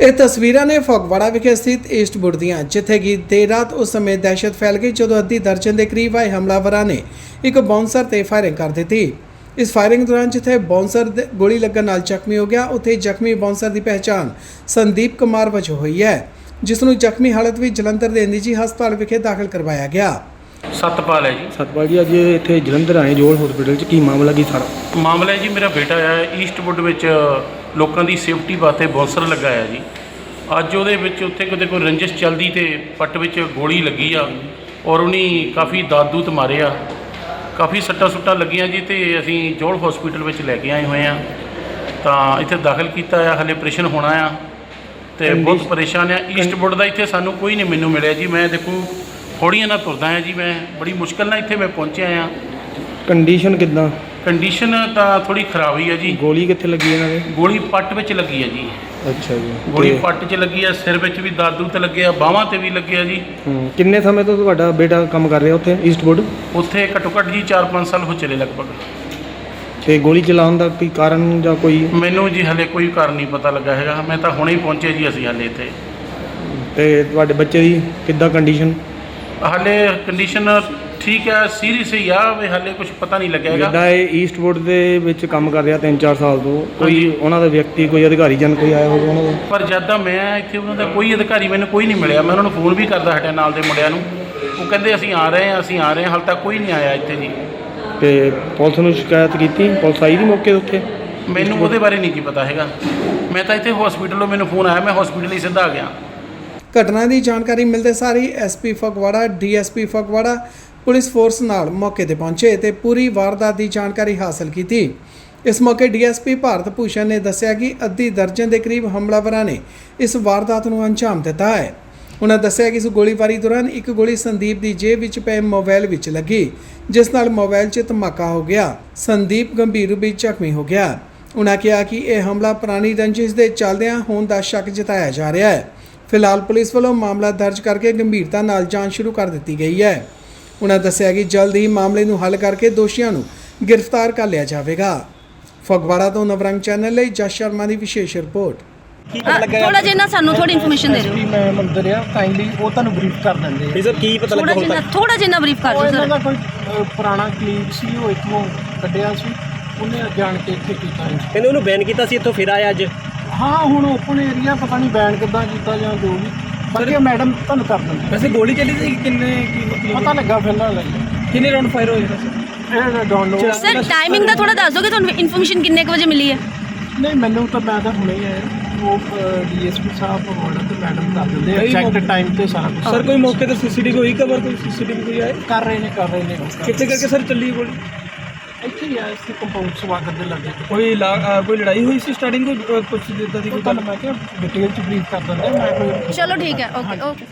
ਇਹ ਤਸਵੀਰਾਂ ਨੇ ਫਗਵਾੜਾ ਵਿਖੇ ਸਥਿਤ ਈਸਟਵੁੱਡ ਦੀਆਂ ਜਿੱਥੇ ਕਿ ਦੇਰ ਰਾਤ ਉਸ ਸਮੇਂ ਦਹਿਸ਼ਤ ਫੈਲ ਗਈ ਜਦੋਂ ਅੱਧੀ ਦਰਜਨ ਦੇ ਕਰੀਬ ਆਏ ਹਮਲਾਵਰਾਂ ਨੇ ਇੱਕ ਬਾਉਂਸਰ ਤੇ ਫਾਇਰਿੰਗ ਕਰ ਦਿੱਤੀ। ਇਸ ਫਾਇਰਿੰਗ ਦੌਰਾਨ ਜਿੱਥੇ ਬਾਉਂਸਰ ਦੇ ਗੋਲੀ ਲੱਗਣ ਨਾਲ ਜ਼ਖਮੀ ਹੋ ਗਿਆ ਉੱਥੇ ਜ਼ਖਮੀ ਬਾਉਂਸਰ ਦੀ ਪਹਿਚਾਣ ਸੰਦੀਪ ਕੁਮਾਰ ਵਜੋਂ ਹੋਈ ਹੈ ਜਿਸ ਨੂੰ ਜ਼ਖਮੀ ਹਾਲਤ ਵਿੱਚ ਜਲੰਧਰ ਦੇ ਨਿੱਜੀ ਹਸਪਤਾਲ ਵਿਖੇ ਦਾਖਲ ਕਰਵਾਇਆ ਗਿਆ। ਸਤਪਾਲ ਹੈ ਜੀ। ਸਤਪਾਲ ਜੀ ਅੱਜ ਇੱਥੇ ਜਲੰਧਰ ਆਏ ਜੋਲ ਹਸਪੀਟਲ 'ਚ ਕੀ ਮਾਮਲਾ ਕੀ ਸਾਰਾ? ਮਾਮਲਾ ਹੈ ਜੀ ਮੇਰਾ ਬੇਟਾ ਹੈ ਈਸਟਵੁੱਡ ਵਿੱਚ ਲੋਕਾਂ ਦੀ ਸੇਫਟੀ ਵਾਸਤੇ ਬੌਂਸਰ ਲਗਾਇਆ ਜੀ। ਅੱਜ ਉਹਦੇ ਵਿੱਚ ਉੱਥੇ ਕਿਤੇ ਕੋਈ ਰੰਜਿਸ਼ ਚੱਲਦੀ ਤੇ ਪੱਟ ਵਿੱਚ ਗੋਲੀ ਲੱਗੀ ਆ ਔਰ ਉਹਨੇ ਕਾਫੀ ਦਾਦੂਤ ਮਾਰੇ ਆ। ਕਾਫੀ ਸੱਟਾਂ ਸੁੱਟਾਂ ਲੱਗੀਆਂ ਜੀ ਤੇ ਅਸੀਂ ਜੋਲ ਹਸਪੀਟਲ ਵਿੱਚ ਲੈ ਕੇ ਆਏ ਹੋਏ ਆ। ਤਾਂ ਇੱਥੇ ਦਾਖਲ ਕੀਤਾ ਆ ਹਲੇ ਆਪਰੇਸ਼ਨ ਹੋਣਾ ਆ ਤੇ ਬਹੁਤ ਪਰੇਸ਼ਾਨ ਆ। ਈਸਟਵੁੱਡ ਦਾ ਇੱਥੇ ਸਾਨੂੰ ਕੋਈ ਨਹੀਂ ਮੈਨੂੰ ਮਿਲਿਆ ਜੀ। ਮੈਂ ਦੇਖੋ ਥੋੜੀਆਂ ਨਾਲ ਤੁਰਦਾ ਆ ਜੀ। ਮੈਂ ਬੜੀ ਮੁਸ਼ਕਲ ਨਾਲ ਇੱਥੇ ਮੈਂ ਪਹੁੰਚਿਆ ਆ। ਕੰਡੀਸ਼ਨ ਕਿਦਾਂ? ਕੰਡੀਸ਼ਨ ਤਾਂ ਥੋੜੀ ਖਰਾਬ ਹੀ ਹੈ ਜੀ। ਗੋਲੀ ਕਿੱਥੇ ਲੱਗੀ ਇਹਨਾਂ ਦੇ? ਗੋਲੀ ਪੱਟ ਵਿੱਚ ਲੱਗੀ ਹੈ ਜੀ। ਅੱਛਾ ਜੀ। ਗੋਲੀ ਤੇ, ਪੱਟ 'ਚ ਲੱਗੀ ਹੈ ਸਿਰ ਵਿੱਚ ਵੀ ਦਾਦੂ ਤੇ ਲੱਗਿਆ ਬਾਹਾਂ ਤੇ ਵੀ ਲੱਗਿਆ ਜੀ। ਹੂੰ, ਕਿੰਨੇ ਸਮੇਂ ਤੋਂ ਤੁਹਾਡਾ ਬੇਟਾ ਕੰਮ ਕਰ ਰਿਹਾ ਉੱਥੇ ਈਸਟਵੁੱਡ ਉੱਥੇ ਘੱਟੋ ਘੱਟ ਜੀ 4-5 ਸਾਲ ਹੋ ਚਲੇ ਲਗਭਗ। ਤੇ ਗੋਲੀ ਚਲਾਉਣ ਦਾ ਕੋਈ ਕਾਰਨ ਜਾਂ ਕੋਈ ਮੈਨੂੰ ਜੀ ਹਲੇ ਕੋਈ ਕਾਰਨ ਨਹੀਂ ਪਤਾ ਲੱਗਾ ਹੈਗਾ। ਮੈਂ ਤਾਂ ਹੁਣੇ ਹੀ ਪਹੁੰਚੇ ਜੀ ਅਸੀਂ ਹਲੇ ਇੱਥੇ। ਤੇ ਤੁਹਾਡੇ ਬੱਚੇ ਦੀ ਕਿੱਦਾਂ ਕੰਡੀਸ਼ਨ ਹਲੇ ਕੰਡੀਸ਼ਨ ਠੀਕ ਹੈ ਸੀਰੀਅਸ ਹੀ ਆ ਵੀ ਹਲੇ ਕੁਝ ਪਤਾ ਨਹੀਂ ਲੱਗਿਆ ਹੈਗਾ। ਜਿੱਦਾਂ ਇਹ ਈਸਟਵੁੱਡ ਦੇ ਵਿੱਚ ਕੰਮ ਕਰ ਰਿਹਾ 3-4 ਸਾਲ ਤੋਂ ਕੋਈ ਹਾਂਜੀ। ਉਹਨਾਂ ਦਾ ਵਿਅਕਤੀ ਕੋਈ ਅਧਿਕਾਰੀ ਜਨ ਕੋਈ ਆਇਆ ਹੋਵੇ ਉਹਨਾਂ ਦਾ? ਪਰ ਜਦ ਦਾ ਮੈਂ ਇੱਥੇ ਉਹਨਾਂ ਦਾ ਕੋਈ ਅਧਿਕਾਰੀ ਮੈਨੂੰ ਕੋਈ ਨਹੀਂ ਮਿਲਿਆ। ਮੈਂ ਉਹਨਾਂ ਨੂੰ ਫੋਨ ਵੀ ਕਰਦਾ ਹਟਿਆ ਨਾਲ ਦੇ ਮੁੰਡਿਆਂ ਨੂੰ। ਉਹ ਕਹਿੰਦੇ ਅਸੀਂ ਆ ਰਹੇ ਹਾਂ ਅਸੀਂ ਆ ਰਹੇ ਹਾਂ ਹਾਲੇ ਤੱਕ ਕੋਈ ਨਹੀਂ ਆਇਆ ਇੱਥੇ ਜੀ। ਤੇ ਪੁਲਿਸ ਨੂੰ ਸ਼ਿਕਾਇਤ ਕੀਤੀ? ਪੁਲਿਸ ਆਈ ਦੀ ਮੌਕੇ ਉੱਤੇ? ਮੈਨੂੰ ਉਹਦੇ ਬਾਰੇ ਨਹੀਂ ਕੀ ਪਤਾ ਹੈਗਾ। ਮੈਂ ਤਾਂ ਇੱਥੇ ਹਸਪੀਟਲੋਂ ਮੈਨੂੰ ਫੋਨ ਆਇਆ ਮੈਂ ਹਸਪੀਟਲ ਹੀ ਸਿੱਧਾ ਆ ਗਿਆ। ਘਟਨਾ ਦੀ ਜਾਣਕਾਰੀ ਮਿਲਦੇ ਸਾਰ ਹੀ SP Phagwara DSP Phagwara police force ਨਾਲ ਮੌਕੇ ਤੇ ਪਹੁੰਚੇ ਤੇ ਪੂਰੀ ਵਾਰਦਾਤ ਦੀ ਜਾਣਕਾਰੀ ਹਾਸਲ ਕੀਤੀ। ਇਸ ਮੌਕੇ ਡੀਐਸਪੀ ਭਾਰਤ ਭੂਸ਼ਣ ਨੇ ਦੱਸਿਆ ਕਿ ਅੱਧੀ ਦਰਜਨ ਦੇ ਕਰੀਬ ਹਮਲਾਵਰਾਂ ਨੇ ਇਸ ਵਾਰਦਾਤ ਨੂੰ ਅੰਜਾਮ ਦਿੱਤਾ ਹੈ। ਉਹਨਾਂ ਦੱਸਿਆ ਕਿ ਇਸ ਗੋਲੀਬਾਰੀ ਦੌਰਾਨ ਇੱਕ ਗੋਲੀ ਸੰਦੀਪ ਦੀ ਜੇਬ ਵਿੱਚ ਪਏ ਮੋਬਾਈਲ ਵਿੱਚ ਲੱਗੀ, ਜਿਸ ਨਾਲ ਮੋਬਾਈਲ 'ਚ ਧਮਾਕਾ ਹੋ ਗਿਆ। ਸੰਦੀਪ ਗੰਭੀਰ ਰੂਪ ਵਿੱਚ ਜ਼ਖਮੀ ਹੋ ਗਿਆ। ਉਹਨਾਂ ਕਿਹਾ ਕਿ ਇਹ ਹਮਲਾ ਪੁਰਾਣੀ ਰੰਜਿਸ਼ ਦੇ ਚੱਲਦਿਆਂ ਹੋਣ ਦਾ ਸ਼ੱਕ ਜਤਾਇਆ ਜਾ ਰਿਹਾ ਹੈ। ਫਿਲਹਾਲ ਪੁਲਿਸ ਵੱਲੋਂ ਮਾਮਲਾ ਦਰਜ ਕਰਕੇ ਗੰਭੀਰਤਾ ਨਾਲ ਜਾਂਚ ਸ਼ੁਰੂ ਕਰ ਦਿੱਤੀ ਗਈ ਹੈ। ਉਹਨਾਂ ਦੱਸਿਆ ਕਿ ਜਲਦ ਹੀ ਮਾਮਲੇ ਨੂੰ ਹੱਲ ਕਰਕੇ ਦੋਸ਼ੀਆਂ ਨੂੰ ਗ੍ਰਿਫਤਾਰ ਕਰ ਲਿਆ ਜਾਵੇਗਾ। ਫਗਵਾੜਾ ਤੋਂ ਨਵਰੰਗ ਚੈਨਲ ਲਈ ਜਸ ਸ਼ਰਮਾ ਦੀ ਵਿਸ਼ੇਸ਼ ਰਿਪੋਰਟ। ਥੋੜਾ ਜਿਹਾ ਨਾ ਸਾਨੂੰ ਥੋੜੀ ਇਨਫੋਰਮੇਸ਼ਨ ਦੇ ਦਿਓ। ਮੈਂ ਮੰਦਰ ਆ ਕਾਈਂਡਲੀ ਉਹ ਤੁਹਾਨੂੰ ਬਰੀਫ ਕਰ ਦਿੰਦੇ ਜੀ ਸਰ ਕੀ ਪਤਾ ਥੋੜਾ ਜਿਹਾ ਥੋੜਾ ਜਿਹਾ ਬਰੀਫ ਕਰ ਉਹ ਦਿਓ ਇਹਨਾਂ ਸਰ ਦਾ ਕੋਈ ਅ, ਪੁਰਾਣਾ ਕਲੀਗ ਸੀ ਉਹ ਇੱਥੋਂ ਕੱਢਿਆ ਸੀ। ਉਹਨੇ ਜਾਣ ਕੇ ਇੱਥੇ ਕੀਤਾ ਸੀ। ਕਹਿੰਦੇ ਉਹਨੂੰ ਬੈਨ ਕੀਤਾ ਸੀ ਇੱਥੋਂ ਫਿਰ ਆਇਆ ਅੱਜ? ਹਾਂ ਹੁਣ ਓਪਨ ਏਰੀਆ ਪਤਾ ਨਹੀਂ ਬੈਨ ਕਿੱਦਾਂ ਕੀਤਾ ਜਾਂ ਜੋ ਵੀ। ਬਾਕੀ ਮੈਡਮ ਤੁਹਾਨੂੰ ਕਰ ਦਿੰਦੇ। ਵੈਸੇ ਗੋਲੀ ਚੱਲੀ ਸੀ ਕਿੰਨੇ ਕੀ ਪਤਾ ਲੱਗਾ ਫਿਲਹਾਲ ਕਿੰਨੇ ਰਾਉਂਡ ਫਾਇਰ ਹੋਏ? ਇਹ ਡੋਂਟ ਨੋ ਸਰ ਟਾਈਮਿੰਗ ਦਾ ਥੋੜਾ ਦੱਸ ਦੋਗੇ ਤੁਹਾਨੂੰ ਇਨਫੋਰਮੇਸ਼ਨ ਕਿੰਨੇ ਕੁ ਵਜੇ ਮਿਲੀ ਹੈ? ਨਹੀਂ ਮੈਨੂੰ ਤਾਂ ਮੈਂ ਤਾਂ ਹੁਣੇ ਹੀ ਆਇਆ। ਉਹ ਡੀਐਸਪੀ ਸਾਹਿਬ ਹੋਣਾ ਤੇ ਮੈਡਮ ਕਰ ਦਿੰਦੇ ਐਗਜ਼ੈਕਟ ਟਾਈਮ ਤੇ ਸਾਰਾ ਕੁਛ। ਸਰ ਕੋਈ ਮੌਕੇ ਤੇ ਸੀਸੀਟੀਵੀ ਹੋਈ ਕਵਰ ਕੋਈ ਸੀਸੀਟੀਵੀ ਕੋਈ ਆਏ ਕਰ ਰਹੇ ਨੇ ਕਰ ਰਹੇ ਨੇ। ਕਿੱਥੇ ਕਰਕੇ ਸਰ ਚੱਲੀ ਗੋਲੀ? ਇੱਥੇ ਹੀ ਆ ਇਸ ਕੰਪਾਊਂਡ ਸਵਾਗਤ ਦੇ ਲੱਗੇ। ਕੋਈ ਕੋਈ ਲੜਾਈ ਹੋਈ ਸੀ ਸਟਾਰਟਿੰਗ ਕੋਈ ਕੁਝ ਇਦਾਂ ਦੀ ਤੁਹਾਨੂੰ ਮੈਂ ਕਿਹਾ ਡਿਟੇਲ ਚ ਬਰੀਫ ਕਰ ਦਿੰਦੇ ਮੈਂ ਕੋਈ ਚਲੋ ਠੀਕ ਹੈ ਓਕੇ ਓਕੇ